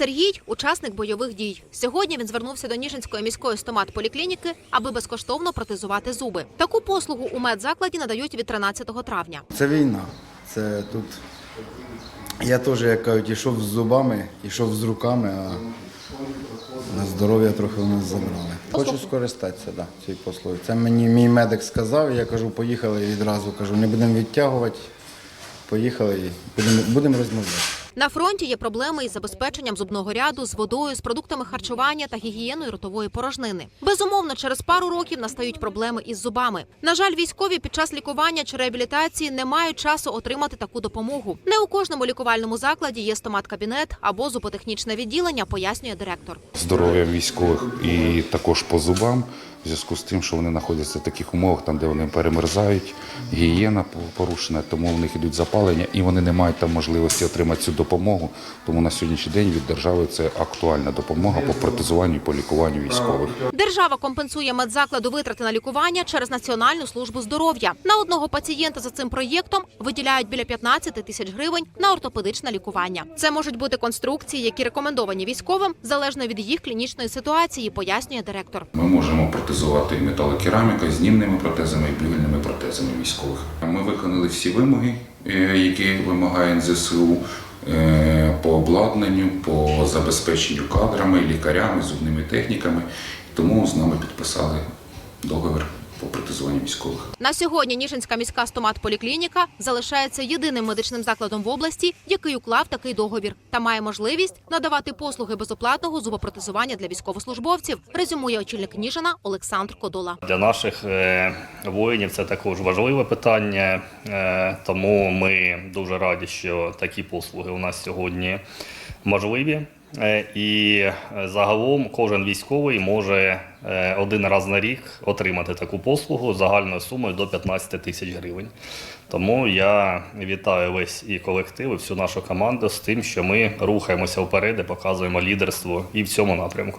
Сергій учасник бойових дій. Сьогодні він звернувся до Ніжинської міської стомат-поліклініки, аби безкоштовно протезувати зуби. Таку послугу у медзакладі надають від 13 травня. Це війна. Це тут. Я теж, як кажуть, ішов з зубами, ішов з руками, а на здоров'я трохи у нас забрали. Хочу скористатися да, цією послугою. Це мені мій медик сказав, я кажу, поїхали і відразу кажу, не будемо відтягувати. Поїхали і будемо, будемо розмовляти. На фронті є проблеми із забезпеченням зубного ряду, з водою, з продуктами харчування та гігієною ротової порожнини. Безумовно, через пару років настають проблеми із зубами. На жаль, військові під час лікування чи реабілітації не мають часу отримати таку допомогу. Не у кожному лікувальному закладі є стомат-кабінет або зуботехнічне відділення, пояснює директор. здоров'ям військових і також по зубам, в зв'язку з тим, що вони знаходяться в таких умовах, там де вони перемерзають, гігієна порушена, тому в них ідуть запалення, і вони не мають там можливості отримати цю допомогу. Тому на сьогоднішній день від держави це актуальна допомога по протезуванню і по лікуванню військових. Держава компенсує медзакладу витрати на лікування через Національну службу здоров'я. На одного пацієнта за цим проєктом виділяють біля 15 тисяч гривень на ортопедичне лікування. Це можуть бути конструкції, які рекомендовані військовим залежно від їх клінічної ситуації, пояснює директор. Ми можемо протезувати і металокераміка, знімними протезами і бювельними протезами військових. Ми виконали всі вимоги, е, які вимагає НЗСУ по обладнанню, по забезпеченню кадрами, лікарями, зубними техніками. Тому з нами підписали договір по протезуванню військових. На сьогодні Ніжинська міська стомат-поліклініка залишається єдиним медичним закладом в області, який уклав такий договір та має можливість надавати послуги безоплатного зубопротезування для військовослужбовців. Резюмує очільник Ніжина Олександр Кодола. Для наших е, воїнів це також важливе питання, е, тому ми дуже раді, що такі послуги у нас сьогодні можливі. Е, І е, загалом кожен військовий може е, один раз на рік отримати таку послугу загальною сумою до 15 тисяч гривень. Тому я вітаю весь і колектив, і всю нашу команду з тим, що ми рухаємося вперед і показуємо лідерство і в цьому напрямку.